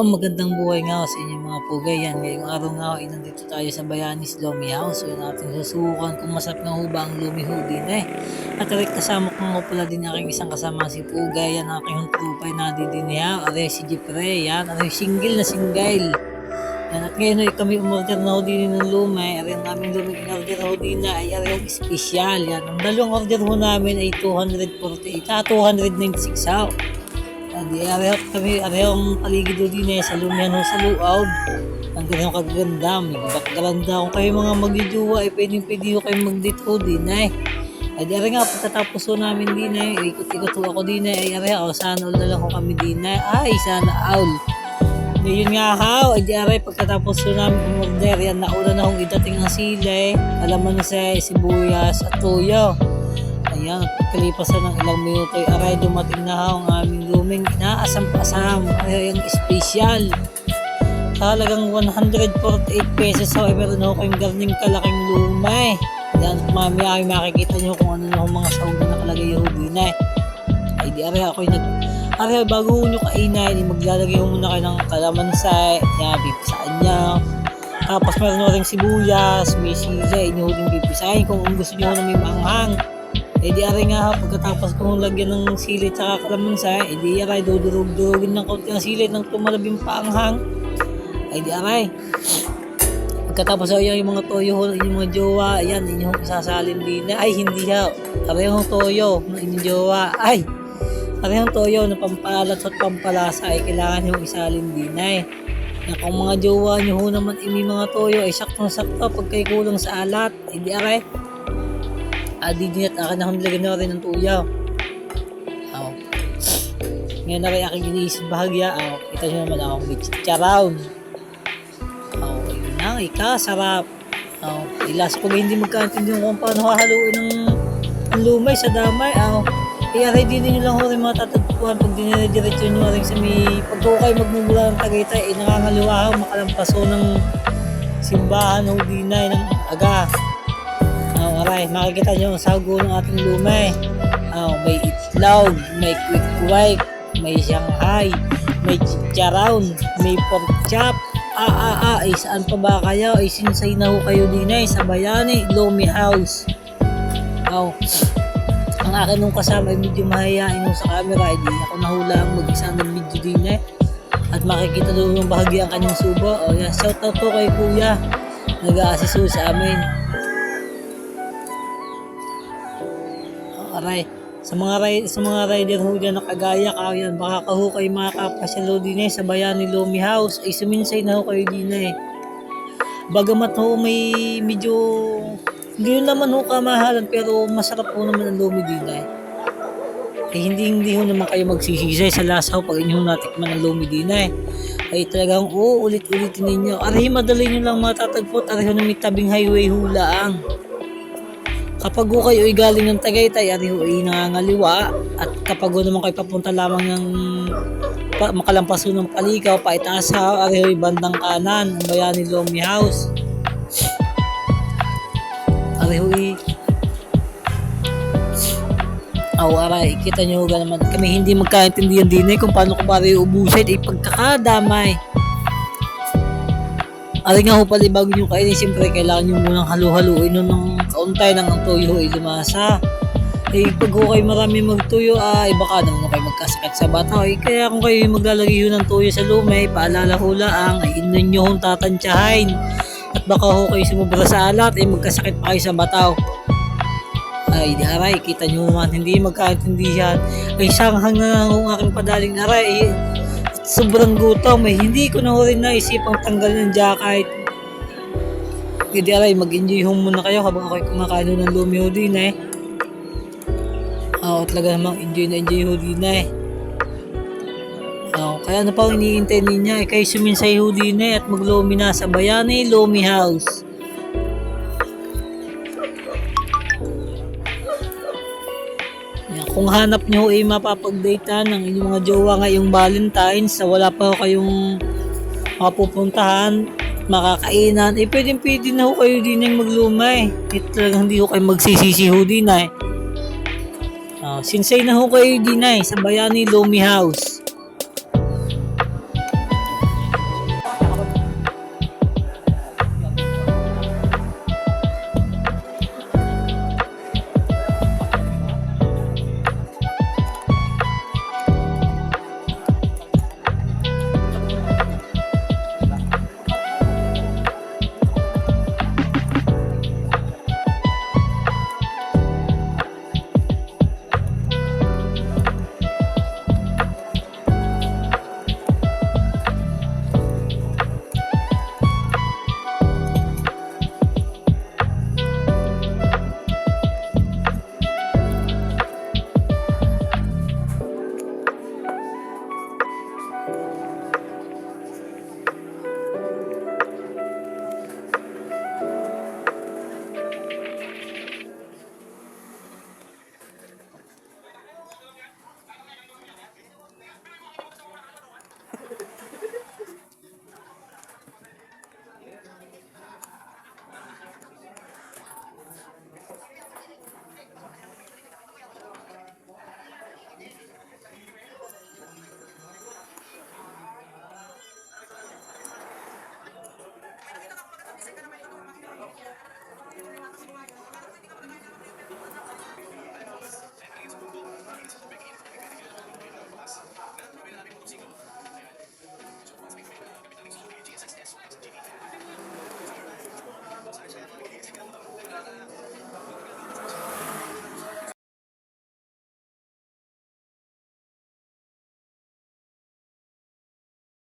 Ang magandang buhay nga sa inyong mga pugay yan. Ngayong araw nga ay nandito tayo sa Bayanis Lomi House. So natin susubukan kung masarap nga ho ba ang Lomi ho din eh. At rin kasama ko nga pala din aking isang kasama si Pugay. Yan aking trupay na din niya. Are si Jeffrey. Yan. Are single na single. Yan. At ngayon ay kami umorder na ho din ng lumay. Are ang aming lumay in-order ho din na ay are yung special. Yan. Ang dalawang order ho namin ay 248. Ah, 296 ho. Hindi, areho kami, arehong paligid do din eh, sa lumihan ho sa luaw. Ang ganyan kaganda, may bakgalanda. Kung kayo mga magjujuwa, eh, pwedeng pwede ho kayo mag-date ho din eh. Ay, di nga, pagkatapos ho namin din eh, ikot-ikot ako din eh, ay are, oh, sana all lang ho kami din eh. Ay, sana all. Ngayon nga ha, ay di are, pagkatapos ho namin umorder, yan, nauna na hong idating ang sila eh. Alam mo na sa sibuyas at tuyo. Ayan, at pagkalipas na ng ilang minuto ay aray dumating na ha ang aming luming inaasam-asam. Ay, yung special. Talagang 148 pesos ho. Ay, meron ho kayong garning kalaking lumay. Yan, at mamaya ay makikita nyo kung ano na ho mga sahog na nakalagay ho din ay. Ay, di aray ako nag... Aray, bago ho nyo kainain, ay maglalagay ho muna kayo ng kalamansay. Yan, pipisaan niya. Tapos meron ho rin sibuyas, may sila, inyo ho din pipisahin kung gusto nyo na may maanghang. Eh aray nga pagkatapos kong lagyan ng sili at saka kalamansa, eh aray, dudurog-durogin ng konti ng sili ng tumalabing paanghang. Ay di aray. Pagkatapos ay yung mga toyo yung mga jowa, ayan, inyong isasalin din ay hindi ha, arehong toyo ng inyong jowa, ay, arehong toyo na pampalat at pampalasa ay kailangan yung isalin din na eh. Na kung mga jowa nyo ho naman imi mga toyo ay saktong-sakto pag kayo kulang sa alat, ay di aray. Adi din at akin akong nilagyan na rin ng tuyaw. Aw. Ngayon na rin aking iniisip bahagya. Aw. Kita nyo naman akong may chicharown. Aw. Ayun na. Ika. Sarap. Aw. Ilas ko hindi magkaintindihan kung paano hahaluin ng, lumay sa damay. Aw. Kaya rin din nyo lang ho rin mga tatagpuan pag dinediretso nyo rin sa may pagkukay magmumula ng Tagaytay ay nangangaluwa ho makalampaso ng simbahan ho dinay ng aga. Aray, makikita nyo ang sago ng ating lumay. Oh, may itlog, may white, may Shanghai, may chicharown, may pork chop. Ah, ah, ah, eh, saan pa ba kayo? Eh, sinsay na ho kayo din eh, sa Bayani, Lomi House. Oh, ang akin nung kasama ay medyo mahayain mo sa camera, hindi ako nahula ang mag-isa ng video din eh. At makikita doon yung bahagi ang kanyang subo. Oh, yeah, shout out po kay kuya. Nag-a-assist ho sa amin. Aray sa mga ri- sa mga rider ho dyan na kagaya ka yan baka ka ho kayo makakapasyalo din eh sa bayan ni Lomi House. Ay suminsay na ho kayo din eh. Bagamat ho may medyo hindi yun naman ho kamahalan pero masarap ho naman ang Lomi din eh. Eh hindi hindi ho naman kayo magsisisay sa lasa ho pag inyong natikman ang Lomi din eh. Ay talagang oo ulit-ulitin ninyo. Aray madali nyo lang matatagpot aray may tabing highway hulaang Kapag ho kayo ay galing ng Tagaytay, ari ho ay nangangaliwa. At kapag ho naman kayo papunta lamang ng pa, makalampas ho ng Palikaw, paitaas ha, ari ho bandang kanan, ang bayani Lomi House. Ari ho ay Aw, aray, kita nyo ga naman. Kami hindi magkaintindihan din eh kung paano ko pare ubusin ay pagkakadamay. Ari nga ho pala bago nyo kainin, siyempre kailangan nyo munang halu-haluin nun ng kauntay ng tuyo ay lumasa. Eh, pag ho kayo marami magtuyo, ay baka naman kayo magkasakit sa bata. Eh, kaya kung kayo maglalagay ho ng tuyo sa lumay, paalala ho lang, ay inon nyo hong tatantyahin. At baka ho kayo sumubra sa alat, ay magkasakit pa kayo sa bataw. Ay, di aray, kita nyo naman, hindi magkaintindihan. Ay, sanghang na ang aking padaling aray. Eh, sobrang gutom eh. Hindi ko na rin naisipang tanggalin ng jacket. Hindi aray, mag-enjoy home muna kayo habang ako'y kumakain ng lumi ho din eh. Oo, talaga namang enjoy na enjoy ho din eh. Oo, kaya ano pa ang iniintay niya eh. Kayo suminsay ho din eh at maglumi na sa Bayani Lomi House. Kung hanap nyo ay mapapag-date ng inyong mga jowa ngayong Valentine's sa wala pa kayong mapupuntahan, makakainan, eh pwedeng pwede na ho kayo din yung maglumay. Eh talagang hindi ho kayo magsisisi ho din eh. Ah, sinsay na ho kayo din eh, sa Bayani Lomi House. Wow.